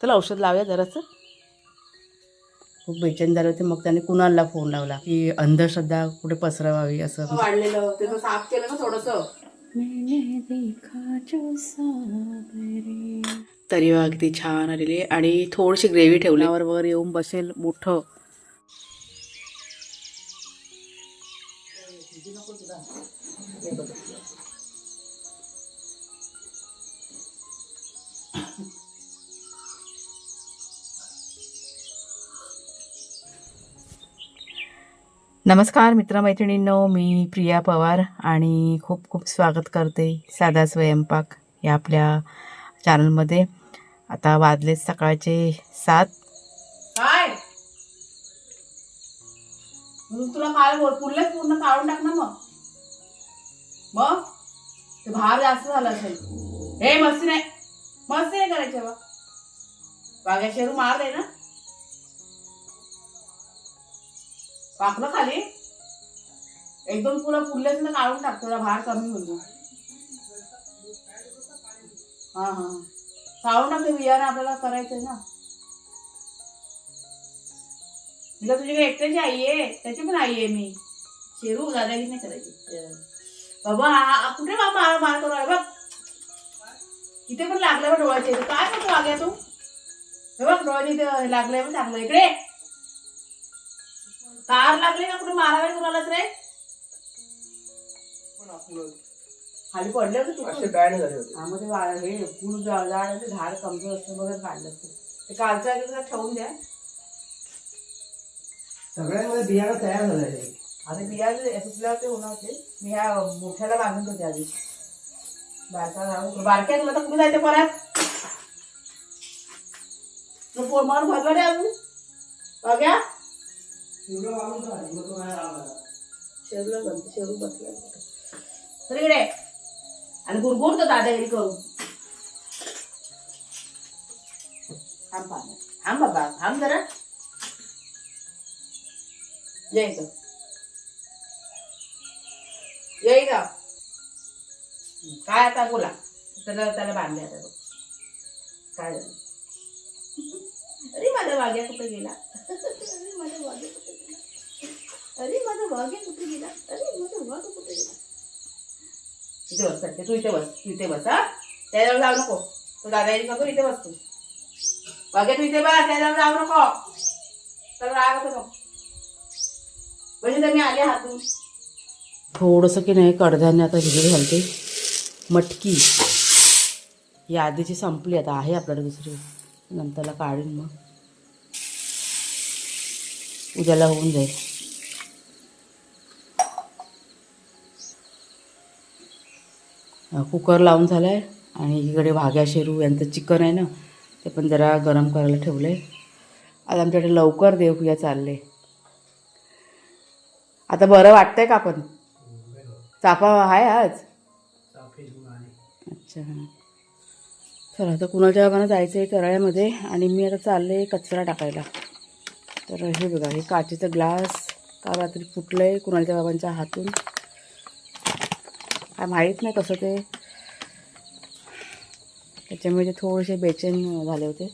त्याला औषध लावूया जरासं. खूप बेचैन झाले होते. मग त्याने कुणालला फोन लावला की अंधश्रद्धा कुठे पसरवावी असं? वाढलेलं त्याचं साफ केलं ना थोडंसं. तरी अगदी छान आलेली आणि थोडीशी ग्रेव्ही ठेवल्यावर वर येऊन बसेल मोठं. नमस्कार मित्रमैत्रिणींनो मी प्रिया पवार आणि खूप खूप स्वागत करते साधा स्वयंपाक या आपल्या चॅनलमध्ये आता वाजले सकाळचे सात. काय? तुला काळ पुरले पूर्ण काढून टाक ना मग. मग? ते भार जास्त झाला असेल. हे मस्ती नाही मस्ती नाही करायचे बा बागा शेरू मार दे ना. वाकलं खाली? एक दोन पुला पुरलेच ना काढून टाक थोडा भार कमी होईल. हा हा. काढून टाक ते बियाणं आपल्याला करायचंय ना. मी तुझ्याकडे एकट्याची आई आहे त्याची पण आई आहे मी. शेरू दादागी नाही करायची. बाबा हा- कुठे बाबा मार मार करू आहे बघ. इथे पण लागलं बघ डोळ्याचे काय करतो आग्या तू? हे बघ डोळ्याचे लागलंय पण लागलं इकडे. तार लागले का कुठे मारावे कुणालाच रे? खाली पडले होते असे तिथून. झाले होते. हा मग ते हे फुल झाड कमजोर असतं बघत काढलं असतं. ते कालचं आहे ते ठेवून द्या. सगळ्यांमध्ये बियाणं तयार झालेलं आहे आता बिया सुटल्यावर ते होणार होते मी ह्या मोठ्याला बांधून होते आधी. बारका घालून बारक्या तुला तर कुठे जायचं परत? तू पोर मारून भरला रे अजून? बघ्या. एवढं बनते शेरू बसला. तर आणि गुरगुर तर दादागिरी करू. थांब पाहणार थांब बाबा थांब जरा. यायचं येई का काय आता बोला. त्याला त्याला बांधले आता तो. काय झालं? अरे माझ्या वाघ्या कुठे गेला? अरे माझा वाघ्या कुठे अरे माझा वाघ्या कुठे गेला? अरे माझा वाघ कुठे गेला? इथे बस सध्या तू इथे बस इथे बस हा. त्याच्यावर जाऊ नको. तू दादाजी नको इथे बस तू. वाघ्या तू इथे बस त्याच्यावर जाऊ नको. तर राग होतो नको म्हणजे तर मी आले हातून. थोडंसं की नाही कडधान्य आता भिजत घालते. मटकी. ही आधीची संपली आता आहे आपल्याला दुसरी. नंतरला काढीन मग. उद्याला होऊन जाईल. कुकर लावून झाला आहे आणि इकडे भाग्या शेरू यांचं चिकन आहे ना ते पण जरा गरम करायला ठेवलं आहे आज आमच्याकडे लवकर देवपूजा चालले. आता बरं वाटतंय का पण चाफा आहे आज? अच्छा. चला आता कुणाच्या बाबांना जायचं आहे कराळ्यामध्ये आणि मी आता चालले कचरा टाकायला. तर हे बघा हे काचेचं ग्लास काल रात्री फुटलं आहे कुणाच्या बाबांच्या हातून? काय माहीत नाही कसं ते. त्याच्यामुळे ते थोडेसे बेचैन झाले होते.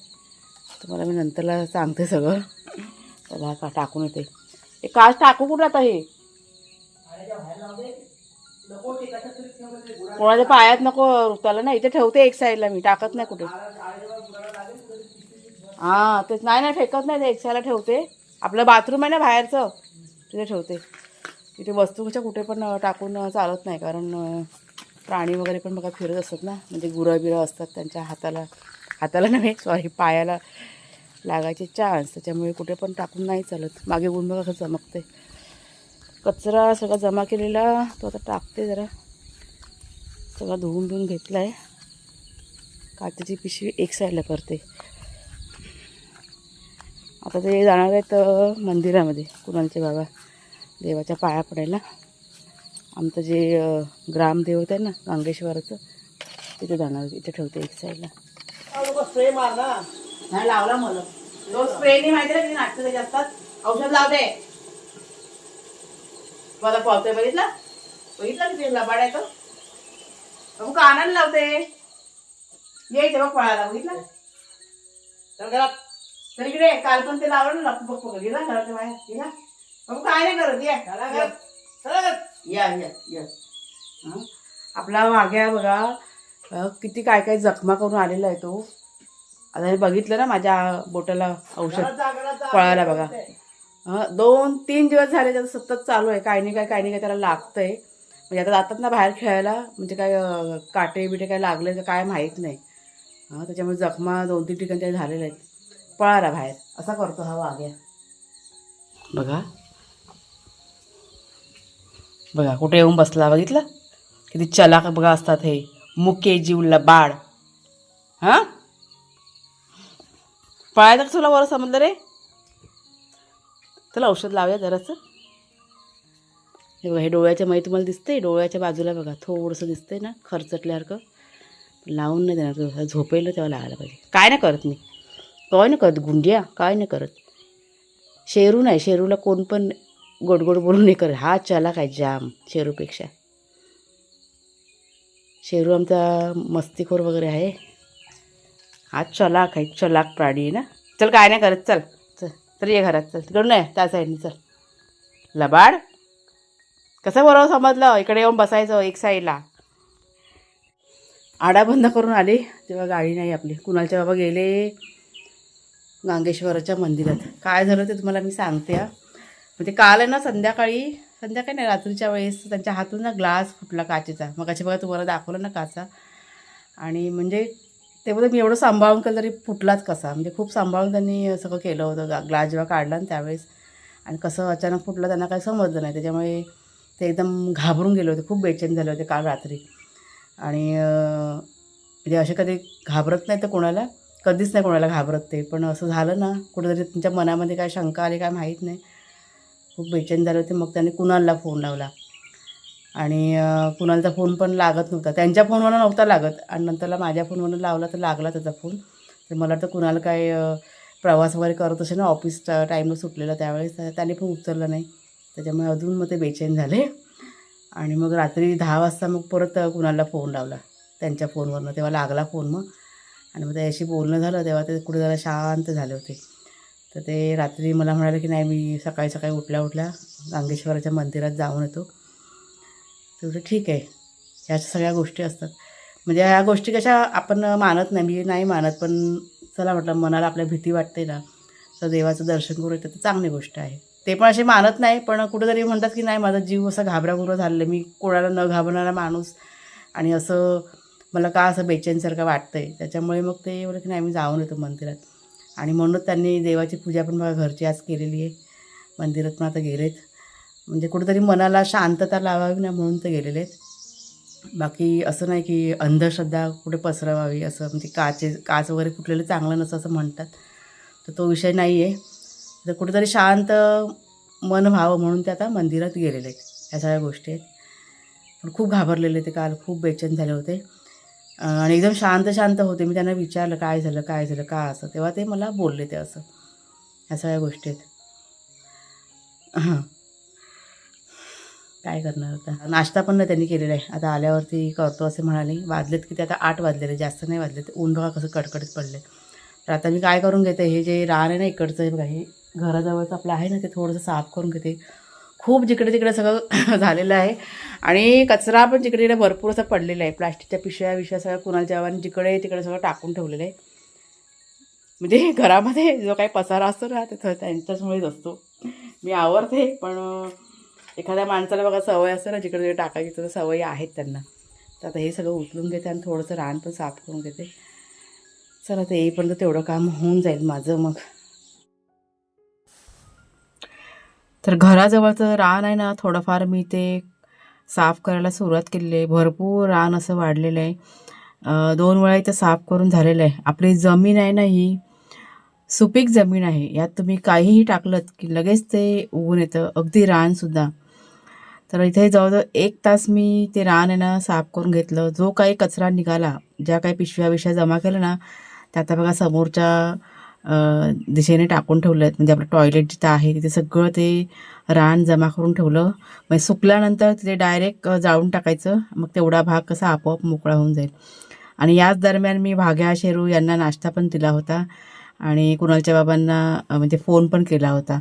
तुम्हाला मी नंतरला सांगते सगळं. त्याला का टाकून येते. हे काच टाकू कुठं आता हे? कोणाच्या पायात नको त्याला ना इथे ठेवते एक साईडला मी टाकत नाही कुठे. हां तेच नाही नाही फेकत नाही ते एक साईडला ठेवते. आपलं बाथरूम आहे ना बाहेरचं तिथे ठेवते. तिथे वस्तू कशा कुठे पण टाकून चालत नाही. कारण प्राणी वगैरे पण बघा फिरत असतात ना. म्हणजे गुरं बिरं असतात त्यांच्या हाताला. हाताला नव्हे सॉरी पायाला लागायचे चान्स. त्याच्यामुळे कुठे पण टाकून नाही चालत. मागे गुण बघा कसं चमकते कचरा सगळा जमा केलेला. तो आता टाकते जरा. सगळा धुवून धुवून घेतला आहे काचेची पिशवी एक साईडला करते. आता ते जाणार आहेत मंदिरामध्ये. कुणालचे बाबा. देवाच्या पाया पडायला. आमचं जे ग्रामदेवत आहे ना गांगेश्वराचं तिथे जाणार इथे ठेवते एक साईडला स्प्रे मार नाही लावला मला. तो स्प्रेने माहिती ना की नाटकं त्याचे असतात. औषध लावते मला पळतोय बघितला? बघितला तिथे लबाड आहे तो मग कानाला लावते ये बघ पळायला बघितला? तर घरात तर इकडे काल पण ते लावलं ना बघ बघ गेला घराच्या बाहेर गेला. बाबू काय नाही करत या. चला या. घरात. चला घरात. या या या. हं? आपला वाघ्या बघा. अं, किती काय काय जखमा करून आलेला आहे तो. आता हे बघितलं ना माझ्या बोटाला औषध. पळायला बघा. हं, दोन तीन दिवस झाले त्याचं सतत चालू आहे. काही नाही काय काही नाही काय त्याला लागतंय. म्हणजे आता जातात ना बाहेर खेळायला म्हणजे काय अं, काटे बिटे काय लागले तर काय माहीत नाही. हं, त्याच्यामुळे जखमा दोन तीन ठिकाणी त्या झालेल्या आहेत. पळाला बाहेर. असा करतो हा वाघ्या बघा. बघा कुठे येऊन बसला बघितलं? किती चलाक बघा असतात हे. मुके जीवला बाळ. हां? पळायचं का तुला बरं समजलं रे. त्याला औषध लावूया जरासं. हे बघा हे डोळ्याच्या माहिती तुम्हाला दिसतंय डोळ्याच्या बाजूला बघा. थोडंसं दिसतंय ना खरचटल्यासारखं लावून नाही देणार तो झोपेलं तेव्हा लावायला पाहिजे. काय नाही करत मी. काय नाही करत गुंडिया काय नाही करत. शेरू नाही शेरूला कोण पण गोड गोड बोलून हे कर. हा चला आहे जाम शेरूपेक्षा. शेरू आमचा मस्तीखोर वगैरे आहे. हा चलाक आहे चलाक प्राणी आहे ना. चल काय नाही करत चल. चल तर ये घरात चल. तिकडून नाही त्या साईडने चल. लबाड. कसं बरोबर समजलं? इकडे येऊन बसायचं एक साईडला. आडा बंद करून आले तेव्हा गाडी नाही आपली. कुणालच्या बाबा गेले. गांगेश्वराच्या मंदिरात. काय झालं ते तुम्हाला मी सांगते हा. म्हणजे काल आहे ना संध्याकाळी संध्याकाळी नाही रात्रीच्या वेळेस त्यांच्या हातून ना ग्लास फुटला काचेचा. मग अशी बघा तुम्हाला दाखवलं ना काचा. आणि म्हणजे ते बोलत मी एवढं सांभाळून केलं तरी फुटलाच कसा. म्हणजे खूप सांभाळून त्यांनी सगळं केलं होतं. ग्लास जेव्हा काढला ना त्यावेळेस. आणि कसं अचानक फुटलं त्यांना काही समजलं नाही. त्याच्यामुळे ते एकदम घाबरून गेले होते. खूप बेचैन झाले होते काल रात्री. आणि म्हणजे असे कधी घाबरत नाही तर कोणाला. कधीच नाही कोणाला घाबरत ते. पण असं झालं ना कुठेतरी त्यांच्या मनामध्ये काय शंका आली काय माहीत नाही. खूप बेचैन झाले होते. मग त्यांनी कुणालला फोन लावला. आणि कुणालचा फोन पण लागत नव्हता. त्यांच्या फोनवर नव्हता लागत. आणि नंतरला माझ्या फोनवरून लावला तर लागला त्याचा फोन तर मला वाटतं कुणाला काय प्रवास वगैरे करत असे ना ऑफिस टाईमला सुटलेला त्यावेळेस त्याने पण उचललं नाही. त्याच्यामुळे अजून मग ते बेचैन झाले. आणि मग रात्री दहा वाजता मग परत कुणाला फोन लावला. त्यांच्या फोनवरनं तेव्हा लागला फोन मग. आणि मग त्याच्याशी बोलणं झालं. तेव्हा ते कुठे जरा शांत झाले होते. तर ते रात्री मला म्हणाले की नाही मी सकाळी सकाळी उठल्या उठल्या गांगेश्वराच्या मंदिरात जाऊन येतो. तेवढं ठीक आहे. ह्या सगळ्या गोष्टी असतात. म्हणजे ह्या गोष्टी कशा आपण मानत नाही. मी नाही मानत पण चला म्हटलं मनाला आपल्या भीती वाटते ना तर देवाचं दर्शन करू येतं तर चांगली गोष्ट आहे. ते पण असे मानत नाही पण कुठेतरी म्हणतात की नाही माझा जीव असा घाबराघुबरा झालेला आहे. मी कोणाला न घाबरणारा माणूस आणि असं मला का असं बेचैनसारखं वाटतं आहे त्याच्यामुळे मग ते एवढं की नाही मी जाऊन येतो मंदिरात. आणि म्हणूनच त्यांनी देवाची पूजा पण मला घरची आज केलेली आहे. मंदिरात पण आता गेलेत. म्हणजे कुठंतरी मनाला शांतता लावावी ना म्हणून तर गेलेले आहेत. बाकी असं नाही की अंधश्रद्धा कुठे पसरवावी असं म्हणजे काचे काच वगैरे फुटलेलं चांगलं नसं असं म्हणतात. तर तो विषय नाही आहे. तर कुठेतरी शांत मन व्हावं म्हणून ते आता मंदिरात गेलेले आहेत. ह्या सगळ्या गोष्टी आहेत. पण खूप घाबरलेले ते काल खूप बेचैन झाले होते. आणि एकदम शांत शांत होते. मी त्यांना विचारलं काय झालं? काय झालं? का असं? तेव्हा ते मला बोलले ते असं. ह्या सगळ्या गोष्टी आहेत. हां. काय करणार आता? नाश्ता पण नाही त्यांनी केलेला आहे. आता आल्यावरती करतो असे म्हणाले. वाजलेत की ते आता आठ वाजलेले. जास्त नाही वाजले ते ऊन बघा कसं कडकडीत पडले तर आता मी काय करून घेते? हे जे रान आहे ना इकडचं बघा हे घराजवळचं आपलं आहे ना ते थोडंसं साफ करून घेते. खूप जिकडे तिकडे सगळं झालेलं आहे. आणि कचरा पण जिकडे तिकडे भरपूर असं पडलेला आहे. प्लास्टिकच्या पिशव्या विषया सगळ्या कुणाच्या जेव्हा जिकडे तिकडे सगळं टाकून ठेवलेलं आहे. म्हणजे घरामध्ये जो काही पसारा असतो ना ते त्यांच्याचमुळेच असतो. मी आवडते पण एखाद्या माणसाला बघा सवय असते ना जिकडे तिकडे टाकायची तर सवयी आहेत त्यांना. तर आता हे सगळं उचलून घेते आणि थोडंसं रान पण साफ करून घेते. चला ते येईपर्यंत तेवढं काम होऊन जाईल माझं मग. तर घराजवळचं रान आहे ना थोडंफार मी ते साफ करायला सुरुवात केलेली आहे. भरपूर रान असं वाढलेलं आहे. दोन वेळा इथं साफ करून झालेलं आहे. आपली जमीन आहे ना ही सुपीक जमीन आहे. यात तुम्ही काहीही टाकलं की लगेच ते उगून येतं. अगदी रानसुद्धा तर इथे जवळजवळ एक तास मी ते रान आहे ना साफ करून घेतलं. जो काही कचरा निघाला ज्या काही पिशव्या विषया जमा केल्या ना त्या आता बघा समोरच्या दिशेने टाकून ठेवलं आहेत म्हणजे आपलं टॉयलेट जिथं आहे तिथे सगळं ते रान जमा करून ठेवलं. म्हणजे सुकल्यानंतर तिथे डायरेक्ट जाळून टाकायचं. मग तेवढा भाग कसा आपोआप मोकळा होऊन जाईल. आणि याच दरम्यान मी भाग्या शेरू यांना नाश्ता पण दिला होता. आणि कुणालच्या बाबांना म्हणजे फोन पण केला होता.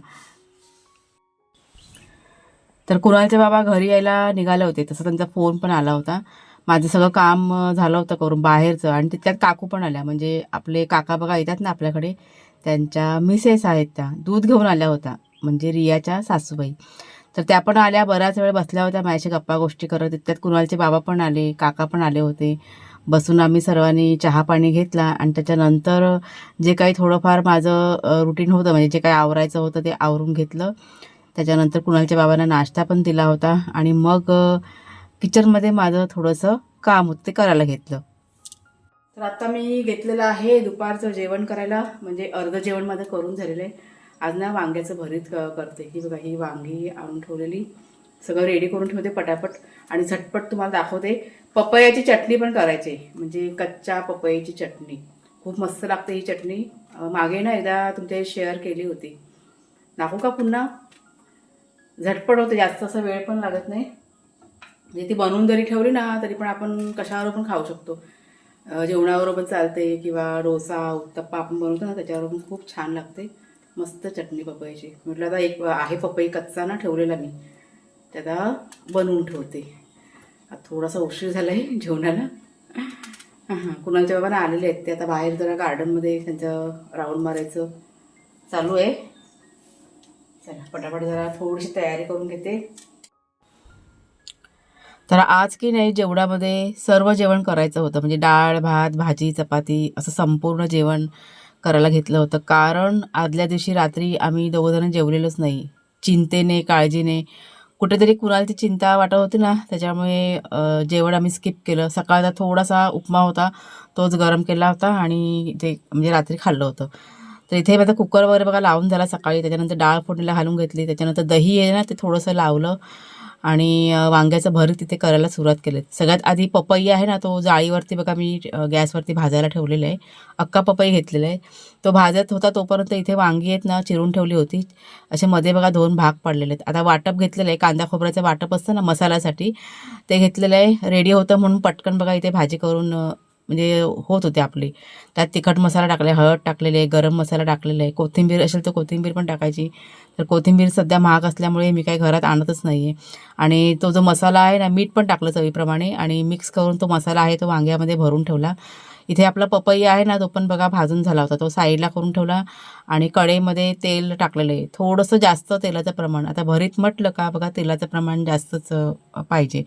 तर कुणालचे बाबा घरी यायला निघाले होते तसं त्यांचा फोन पण आला होता. माझं सगळं काम झालं होतं करून बाहेरचं आणि तिथल्यात काकू पण आल्या. म्हणजे आपले काका बघा येतात ना आपल्याकडे त्यांच्या मिसेस आहेत त्या दूध घेऊन आल्या होत्या म्हणजे रियाच्या सासूबाई. तर त्या पण आल्या बराच वेळ बसल्या होत्या माझ्याशी गप्पा गोष्टी करत. तिथल्यात कुणालचे बाबा पण आले काका पण आले होते. बसून आम्ही सर्वांनी चहा पाणी घेतला आणि त्याच्यानंतर जे काही थोडंफार माझं रुटीन होतं म्हणजे जे काही आवरायचं होतं ते आवरून घेतलं. त्याच्यानंतर कुणालच्या बाबांना नाश्ता पण दिला होता आणि मग किचनमध्ये माझं थोडंसं काम होतं ते करायला घेतलं. तर आता मी घेतलेलं आहे दुपारचं जेवण करायला म्हणजे अर्ध जेवण माझं करून झालेलं आहे. आज ना वांग्याचं भरीत क- करते. ही बघा ही वांगी आणून ठेवलेली. सगळं रेडी करून ठेवते पटापट. आणि झटपट तुम्हाला दाखवते पपयाची चटणी पण करायची. म्हणजे कच्च्या पपयाची चटणी. खूप मस्त लागते ही चटणी. मागे ना एकदा तुमच्या शेअर केली होती. दाखवू का पुन्हा? झटपट होते जास्त असा वेळ पण लागत नाही. म्हणजे ती बनवून जरी ठेवली ना तरी पण आपण कशावर पण खाऊ शकतो. जेवणावर पण चालते किंवा डोसा उत्तप्पा आपण बनवतो ना त्याच्यावर पण खूप छान लागते. मस्त चटणी पपईची. म्हटलं आता एक आहे पपई कच्चा ना ठेवलेला मी. त्याला बनवून ठेवते. आता थोडासा उशीर झाला आहे जेवणाला हां. कुणालच्या बाबांना आलेले आहेत. ते आता बाहेर जरा गार्डनमध्ये त्यांचं राऊंड मारायचं चालू आहे. चला पटापट जरा थोडीशी तयारी करून घेते. तर आज की नाही जेवणामध्ये सर्व जेवण करायचं होतं. म्हणजे डाळ भात भाजी चपाती असं संपूर्ण जेवण करायला घेतलं होतं. कारण आदल्या दिवशी रात्री आम्ही दोघंजणं जेवलेलोच नाही. चिंतेने काळजीने. कुठेतरी कुणाला चिंता वाटत होती ना त्याच्यामुळे जेवण आम्ही स्किप केलं. सकाळचा थोडासा उपमा होता तोच गरम केला होता आणि ते म्हणजे रात्री खाल्लं होतं. तर इथे माझा कुकर वगैरे बघा लावून झाला सकाळी. त्याच्यानंतर डाळ फोडणीला घालून घेतली. त्याच्यानंतर दही आहे ना ते थोडंसं लावलं. आणि वांग्याचा वांग्याचं भरीत तिथे करायला सुरुवात केली. सगळ्यात आधी पपई आहे ना तो जाळीवरती बघा मी गॅसवरती भाजायला ठेवलेला आहे. अक्का पपई घेतलेला आहे. तो भाजत होता तोपर्यंत इथे वांगी आहेत ना चिरून ठेवली होती. असे मध्ये बघा दोन भाग पडलेले आहेत. आता वाटप घेतलेलं आहे. कांदा खोबऱ्याचं वाटप असतं ना मसाल्यासाठी. ते घेतलेलं आहे. रेडी होतं म्हणून पटकन बघा इथे भाजी करून म्हणजे होत होते आपले. त्यात तिखट मसाला टाकला हळद टाकलेले आहे गरम मसाला टाकलेला आहे कोथिंबीर असेल तर कोथिंबीर पण टाकायची. तर कोथिंबीर सध्या महाग असल्यामुळे मी काही घरात आणतच नाही आहे आणि तो जो मसाला आहे ना मीठ पण टाकलं चवीप्रमाणे आणि मिक्स करून तो मसाला आहे तो वांग्यामध्ये भरून ठेवला. इथे आपला पपई आहे ना तो पण बघा भाजून झाला होता. तो साईडला करून ठेवला आणि कढईमध्ये तेल टाकलेलं आहे. थोडंसं जास्त तेलाचं प्रमाण. आता भरीत म्हटलं का बघा तेलाचं प्रमाण जास्तच पाहिजे.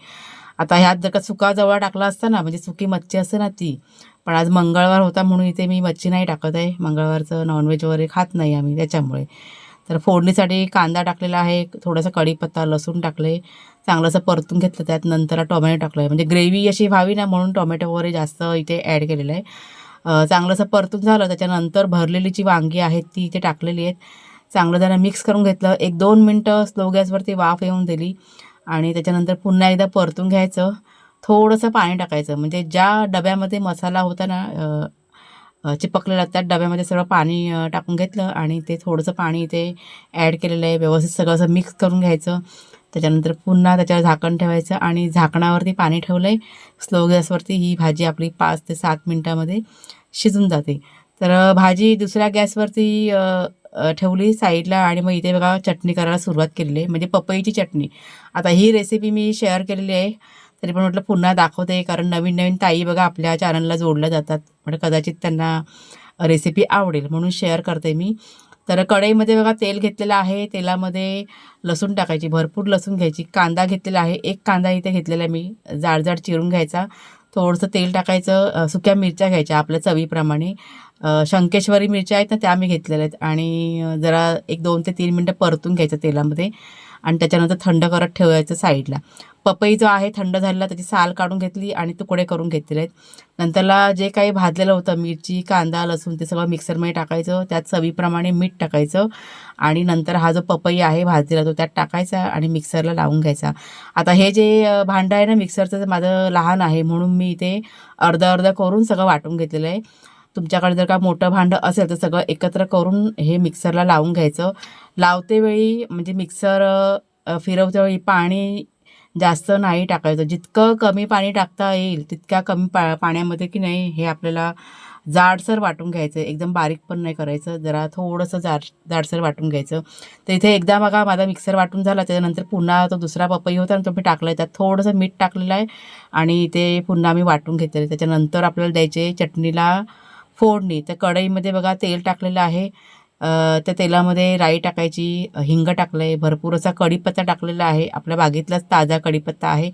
आता ह्यात जर का सुका जवळ टाकला असता ना म्हणजे सुकी मच्छी असते ना ती. पण आज मंगळवार होता म्हणून इथे मी मच्छी नाही टाकत आहे. मंगळवारचं नॉनव्हेज वगैरे खात नाही आम्ही त्याच्यामुळे. तर फोडणीसाठी कांदा टाकलेला आहे थोडासा कढीपत्ता लसूण टाकले. चांगलंसं परतून घेतलं त्यात नंतर टोमॅटो टाकलं आहे म्हणजे ग्रेव्ही अशी व्हावी ना म्हणून टोमॅटो वगैरे जास्त इथे ॲड केलेलं आहे. चांगलंसं परतून झालं त्याच्यानंतर भरलेली जी वांगी आहेत ती इथे टाकलेली आहेत. चांगलं जरा मिक्स करून घेतलं. एक दोन मिनटं स्लो गॅसवरती वाफ येऊन दिली. आणि त्याच्यानंतर पुन्हा एकदा परतून घ्यायचं. थोडंसं पाणी टाकायचं. म्हणजे ज्या डब्यामध्ये मसाला होता ना चिपकलेला त्या डब्यामध्ये सगळं पाणी टाकून घेतलं आणि ते थोडंसं पाणी इथे ॲड केलेलं आहे. व्यवस्थित सगळं असं मिक्स करून घ्यायचं. त्याच्यानंतर पुन्हा त्याच्यावर झाकण ठेवायचं आणि झाकणावरती पाणी ठेवलं आहे स्लो गॅसवरती ही भाजी आपली पाच ते सात मिनटामध्ये शिजून जाते. तर भाजी दुसऱ्या गॅसवरती ठेवली साईडला आणि मग इथे बघा चटणी करायला सुरुवात केलेली आहे. म्हणजे पपईची चटणी. आता ही रेसिपी मी शेअर केलेली आहे. तरी पण म्हटलं पुन्हा दाखवते कारण नवीन नवीन ताई बघा आपल्या चॅनलला जोडल्या जातात. म्हणजे कदाचित त्यांना रेसिपी आवडेल म्हणून शेअर करते मी. तर कढईमध्ये बघा तेल घेतलेलं आहे. तेलामध्ये लसूण टाकायची भरपूर लसूण घ्यायची. कांदा घेतलेला आहे. एक कांदा इथे घेतलेला आहे मी. जाड जाड चिरून घ्यायचा. थोडंसं तेल टाकायचं. सुक्या मिरच्या घ्यायच्या आपल्या चवीप्रमाणे. शंकेश्वरी मिरच्या आहेत ना त्या मी घेतलेल्या आहेत. आणि जरा एक दोन ते तीन मिनटं परतून घ्यायचं तेलामध्ये आणि त्याच्यानंतर थंड करत ठेवायचं साईडला. पपई जो आहे थंड झालेला त्याची साल काढून घेतली आणि तुकडे करून घेतलेले आहेत. नंतरला जे काही भाजलेलं होतं मिरची कांदा लसूण ते सगळं मिक्सरमध्ये टाकायचं. त्यात चवीप्रमाणे मीठ टाकायचं. आणि नंतर हा जो पपई आहे भाजलेला तो त्यात टाकायचा आणि मिक्सरला लावून घ्यायचा. आता हे जे भांडं आहे ना मिक्सरचं माझं लहान आहे. म्हणून मी इथे अर्धं अर्धं करून सगळं वाटून घेतलेलं आहे. तुमच्याकडे जर का मोठं भांडं असेल तर सगळं एकत्र करून हे मिक्सरला लावून घ्यायचं. लावते वेळी म्हणजे मिक्सर फिरवतेवेळी पाणी जास्त नाही टाकायचं. जितकं कमी पाणी टाकता येईल तितक्या कमी पा पाण्यामध्ये की नाही हे आपल्याला जाडसर वाटून घ्यायचं. एकदम बारीक पण नाही करायचं. जरा थोडंसं जाड जाडसर वाटून घ्यायचं. तर इथे एकदा बघा माझा मिक्सर वाटून झाला. त्याच्यानंतर पुन्हा तो दुसरा पपई होता आणि तो मी टाकला आहे त्यात थोडंसं मीठ टाकलेलं आहे आणि ते पुन्हा मी वाटून घेतलेलं त्याच्यानंतर आपल्याला द्यायचे चटणीला फोडणी. तर कढईमध्ये बघा तेल टाकलेलं आहे. त्या तेलामध्ये राई टाकायची हिंग टाकलं आहे भरपूर असा कढीपत्ता टाकलेला आहे. आपल्या बागेतलाच ताजा कढीपत्ता आहे.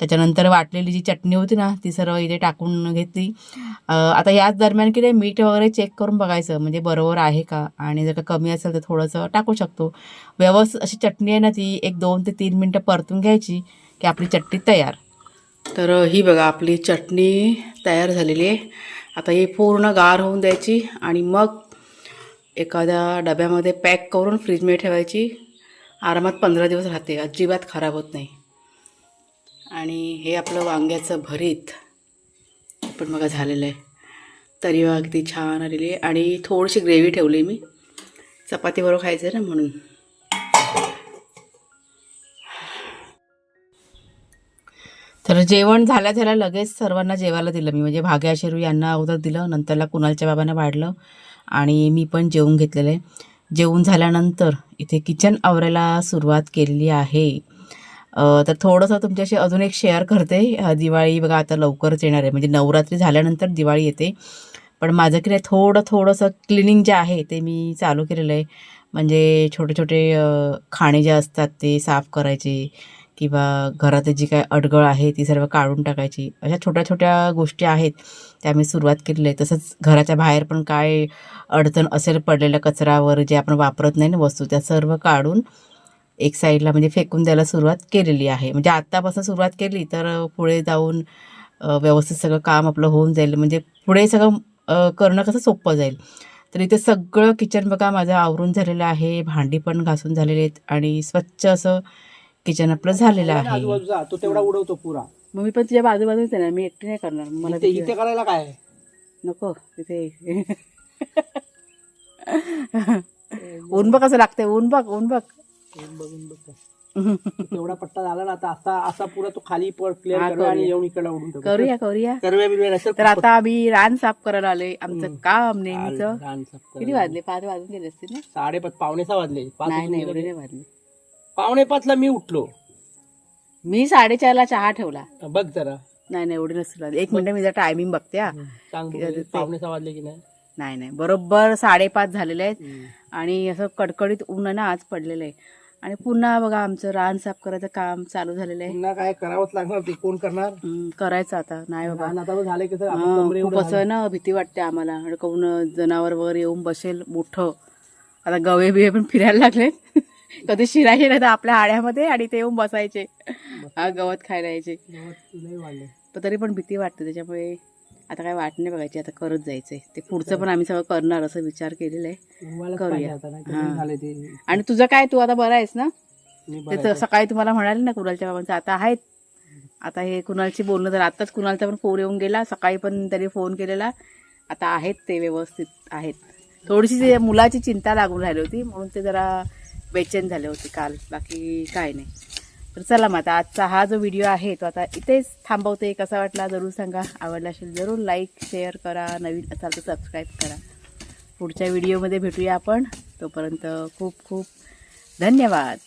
त्याच्यानंतर वाटलेली जी चटणी होती ना ती सर्व इथे टाकून घेतली. आता याच दरम्यान की नाही मीठ वगैरे चेक करून बघायचं म्हणजे बरोबर आहे का? आणि जर का कमी असेल तर थोडंसं टाकू शकतो. व्यवस्थित अशी चटणी आहे ना ती एक दोन ते तीन मिनटं परतून घ्यायची की आपली चटणी तयार. तर ही बघा आपली चटणी तयार झालेली आहे. आता हे पूर्ण गार होऊन द्यायची आणि मग एखाद्या डब्यामध्ये पॅक करून फ्रीजमध्ये ठेवायची. आरामात पंधरा दिवस राहते. अजिबात खराब होत नाही. आणि हे आपलं वांग्याचं भरीत पण बघा झालेलं आहे. तरी अगदी छान आलेली आहे. आणि थोडीशी ग्रेव्ही ठेवली मी. चपातीबरोबर खायचं ना म्हणून. तर जेवण झाल्या झाल्या लगेच सर्वांना जेवायला दिलं मी. म्हणजे भाग्या शेरू यांना अगोदर दिलं नंतरला कुणालच्या बाबांना वाढलं आणि मी पण जेवून घेतलेलं आहे. जेवून झाल्यानंतर इथे किचन आवरायला सुरुवात केलेली आहे. तर थोडंसं तुमच्याशी अजून एक शेअर करते. दिवाळी बघा आता लवकरच येणार आहे. म्हणजे नवरात्री झाल्यानंतर दिवाळी येते. पण माझं की नाही थोडं थोडंसं क्लिनिंग जे आहे ते मी चालू केलेलं आहे. म्हणजे छोटे छोटे खाणे जे असतात ते साफ करायचे. किंवा घरात जी काय अडगळ आहे ती सर्व काढून टाकायची. अशा छोट्या छोट्या गोष्टी आहेत त्या मी सुरुवात केलेली आहे. तसंच घराच्या बाहेर पण काय अडचण असेल पडलेल्या कचरावर जे आपण वापरत नाही ना वस्तू त्या सर्व काढून एक साईडला म्हणजे फेकून द्यायला सुरुवात केलेली आहे. म्हणजे आत्तापासून सुरुवात केली तर पुढे जाऊन व्यवस्थित सगळं काम आपलं होऊन जाईल. म्हणजे पुढे सगळं करणं कसं सोपं जाईल. तर इथे सगळं किचन बघा माझं आवरून झालेलं आहे. भांडी पण घासून झालेली आहेत आणि स्वच्छ असं किचन आपलं झालेलं आहे आजूबाजूचा तो तेवढा उडवतो पुरा मग मी पण तुझ्या बाजूबाजूच आहे ना मी एकटी नाही करणार मला इथे भीती इथे करायला काय आहे? वाट- नको तिथे ऊन बघ कसं लागतंय ऊन बघ ऊन बघ बघून बघ तेवढा पट्टा झाला ना आता असा असा पुरा तो खाली क्लिअर हा, करूया आणि करूया. येऊन इकडे उडून टाकू. करूया करूया करव्या बिरव्या नसेल तर आता आम्ही रान साफ करायला आलोय आमचं. काम नेहमीच करायला. किती वाजले पाच वाजून गेले असतील ना साडेपाच पावणे सहा वाजले पाच नाही. एवढे नाही वाजले पावणे पाचला मी उठलो. मी साडेचारला चहा ठेवला. बघ जरा. नाही नाही एवढे नसतील. एक मिनिट मी जरा टायमिंग बघते हा. सांग किती वाजले? पावणे सहा वाजले की नाही? नाही नाही बरोबर साडेपाच झालेले आहेत. आणि असं कडकडीत ऊन ना आज पडलेलं आहे. आणि पुन्हा बघा आमचं रान साफ करायचं काम चालू झालेलं आहे. पुन्हा काय करावंच लागणार ते? कोण करणार? हम्म, करायचं आता. नाही बाबा. आता झाले की सर आपण हा, कमरे खूप एवढं असं ना भीती वाटते आम्हाला. आणि कोण जनावर वगैरे येऊन बसेल मोठं. आता गवे बिवे पण फिरायला लागले कधी शिरायचे नाही तर आपल्या आड्यामध्ये आणि ते येऊन बसायचे. हा गवत खायला यायचे. पण तरी पण भीती वाटते त्याच्यामुळे आता काय वाट नाही बघायची आता करत जायचंय. ते पुढचं पण आम्ही सगळं करणार असं विचार केलेला आहे करूया. आणि तुझं काय? तू आता बरं आहेस ना? ते. सकाळी तुम्हाला म्हणाले ना कुणालच्या बाबांचं आता आहेत. आता हे कुणालची बोलणं तर आत्ताच कुणालचा पण फोन येऊन गेला. सकाळी पण त्यांनी फोन केलेला. आता आहेत ते व्यवस्थित आहेत. थोडीशी मुलाची चिंता लागून राहिली होती म्हणून ते जरा बेचैन झाले होते काल बाकी काय नाही. तर चला मग आता आजचा हा जो व्हिडिओ आहे तो आता इथेच थांबवते. कसा वाटला जरूर सांगा. आवडला असेल जरूर लाईक शेअर करा. नवीन असाल तर सबस्क्राईब करा. पुढच्या व्हिडिओमध्ये भेटूया आपण. तोपर्यंत खूप खूप धन्यवाद.